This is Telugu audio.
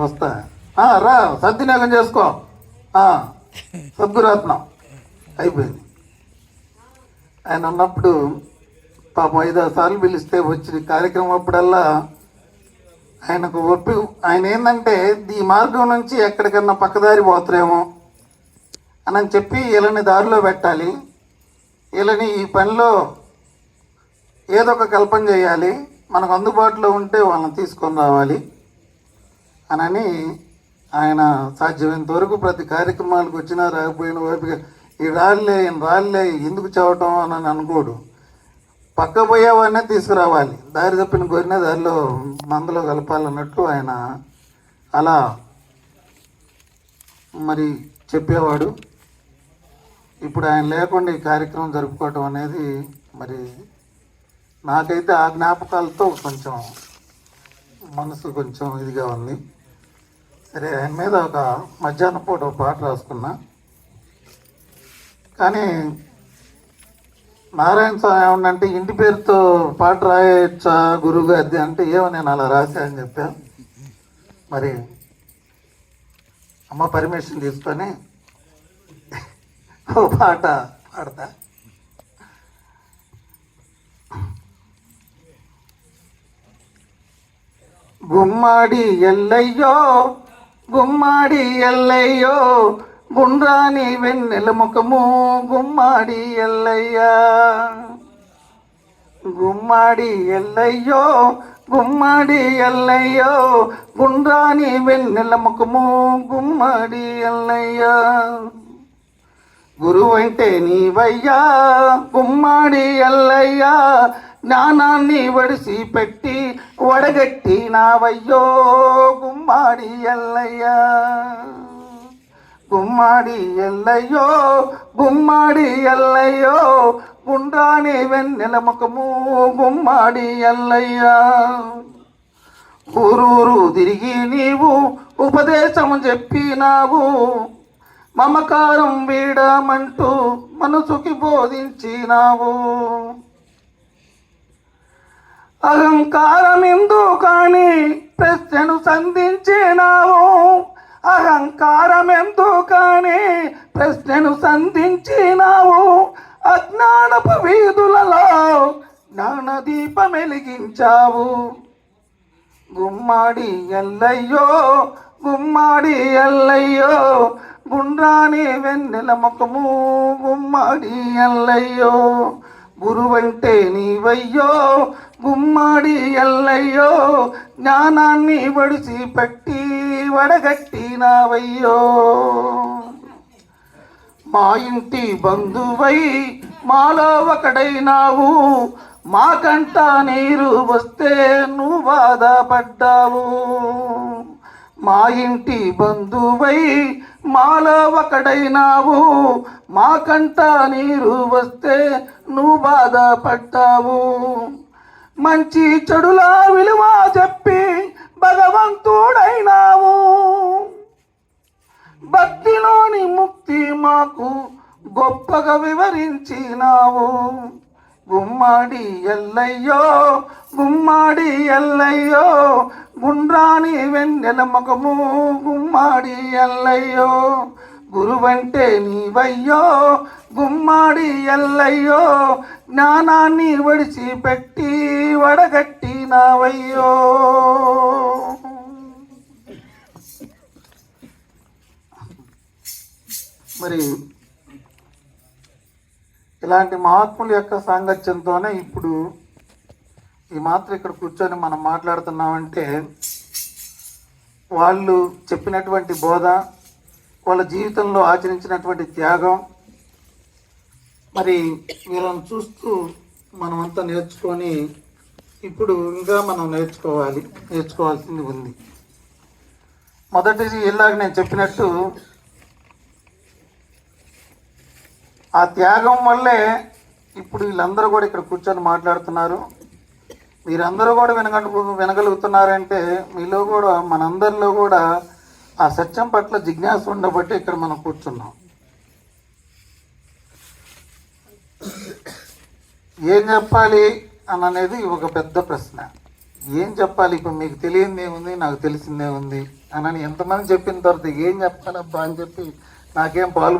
వస్తా. రా సద్వినియోగం చేసుకో. సద్గురత్నం అయిపోయింది. ఆయన ఉన్నప్పుడు పాపం ఐదారు సార్లు పిలిస్తే వచ్చిన కార్యక్రమం అప్పుడల్లా ఆయనకు ఒప్పి ఆయన ఏంటంటే ఈ మార్గం నుంచి ఎక్కడికన్నా పక్కదారి పోతారేమో అని చెప్పి వీళ్ళని దారిలో పెట్టాలి. వీళ్ళని ఈ పనిలో ఏదో ఒక కల్పన చేయాలి. మనకు అందుబాటులో ఉంటే వాళ్ళని తీసుకొని రావాలి. అనని ఆయన సాధ్యమైనంత వరకు ప్రతి కార్యక్రమాలకు వచ్చినా రాకపోయినా ఓపిక ఈ రాళ్ళే ఈయన రాళ్ళే ఎందుకు చదవటం అని అనుకోడు. పక్క పోయేవాడినే తీసుకురావాలి. దారి తప్పిన కోరిన దారిలో మందులో కలపాలన్నట్టు ఆయన అలా మరి చెప్పేవాడు. ఇప్పుడు ఆయన లేకుండా ఈ కార్యక్రమం జరుపుకోవటం అనేది మరి నాకైతే ఆ జ్ఞాపకాలతో కొంచెం మనసు కొంచెం ఇదిగా ఉంది. సరే ఆయన మీద ఒక మధ్యాహ్నం పూట ఒక పాట రాసుకున్నా. కానీ నారాయణ స్వామి ఏమన్నంటే ఇంటి పేరుతో పాట రాయొచ్చా గురువు గారిది అంటే ఏమో నేను అలా రాశా అని చెప్పాను మరి అమ్మ పర్మిషన్ తీసుకొని ఓ పాట పాడతా. గుమ్మాడి ఎల్లయ్యో గుమ్మాడి ఎల్లయ్యో గుండ్రాని వెన్నెల ముఖము గుమ్మాడి ఎల్లయ్యా గుమ్మాడి ఎల్లయ్యో గుమ్మాడి ఎల్లయ్యో గుండ్రాని వెన్నెల ముఖము గుమ్మాడి ఎల్లయ్యా గురువంటే నీవయ్యా గుమ్మాడి ఎల్లయ్యా జ్ఞానాన్ని వడిసి పెట్టి వడగట్టి నావయ్యో గుమ్మాడి ఎల్లయ్యా. గుమ్మాడి ఎల్లయ్యో గుమ్మాడి ఎల్లయ్యో గుండ్రాని వెన్నెల ముఖము గుమ్మాడి ఎల్లయ్యా. ఊరూరు తిరిగి నీవు ఉపదేశం చెప్పినావు. మమకారం వీడమంటూ మనసుకి బోధించినావు. అహంకారం ఎందుకని ప్రశ్నను సంధించినావు? అహంకారం కానీ ప్రశ్నను సంధించినావు? అజ్ఞానపు వీధులలో జ్ఞానదీపం వెలిగించావు గుమ్మాడి ఎల్లయ్యో గుమ్మాడి ఎల్లయ్యో గుండ్రాని వెన్నెల ముఖము గుమ్మాడి ఎల్లయ్యో. గురువంటే నీవయ్యో గుమ్మాడి ఎల్లయ్యో జ్ఞానాన్ని వడిసి పెట్టి వడగట్టినావయ్యో. మా ఇంటి బంధువై మాలో ఒకడైనావు మాకంట నీరు వస్తే నువ్వు బాధపడ్డావు. మా ఇంటి బంధువై మాలో ఒకడైనావు మాకంట నీరు వస్తే నువ్వు బాధపడ్డావు. మంచి చెడుల విలువ చెప్పి భగవంతుడైనావు. భక్తిలోని ముక్తి మాకు గొప్పగా వివరించినావు. గుమ్మాడి ఎల్లయ్యో గుమ్మాడి ఎల్లయ్యో గుండ్రాని వెన్నెల ముఖము గుమ్మాడి ఎల్లయ్యో గురువంటే నీవయ్యో గుమ్మాడి ఎల్లయ్యో జ్ఞానాన్ని వడిచి పెట్టి వడగట్టినావయ్యో మరి ఇలాంటి మహాత్ముల యొక్క సాంగత్యంతోనే ఇప్పుడు ఈ మాత్రం ఇక్కడ కూర్చొని మనం మాట్లాడుతున్నామంటే వాళ్ళు చెప్పినటువంటి బోధ వాళ్ళ జీవితంలో ఆచరించినటువంటి త్యాగం. మరి వీళ్ళని చూస్తూ మనమంతా నేర్చుకొని ఇప్పుడు ఇంకా మనం నేర్చుకోవాలి నేర్చుకోవాల్సింది ఉంది. మొదటిది ఇలాగ నేను చెప్పినట్టు ఆ త్యాగం వల్లే ఇప్పుడు వీళ్ళందరూ కూడా ఇక్కడ కూర్చొని మాట్లాడుతున్నారు. మీరందరూ కూడా వినగ వినగలుగుతున్నారంటే మీలో కూడా మనందరిలో కూడా ఆ సత్యం పట్ల జిజ్ఞాస ఉండబట్టి ఇక్కడ మనం కూర్చున్నాం. ఏం చెప్పాలి అని అనేది ఒక పెద్ద ప్రశ్న. ఏం చెప్పాలి? ఇప్పుడు మీకు తెలియందే ఉంది నాకు తెలిసిందే ఉంది అని ఎంతమంది చెప్పిన తర్వాత ఏం చెప్పాలబ్బా అని చెప్పి నాకేం పాలు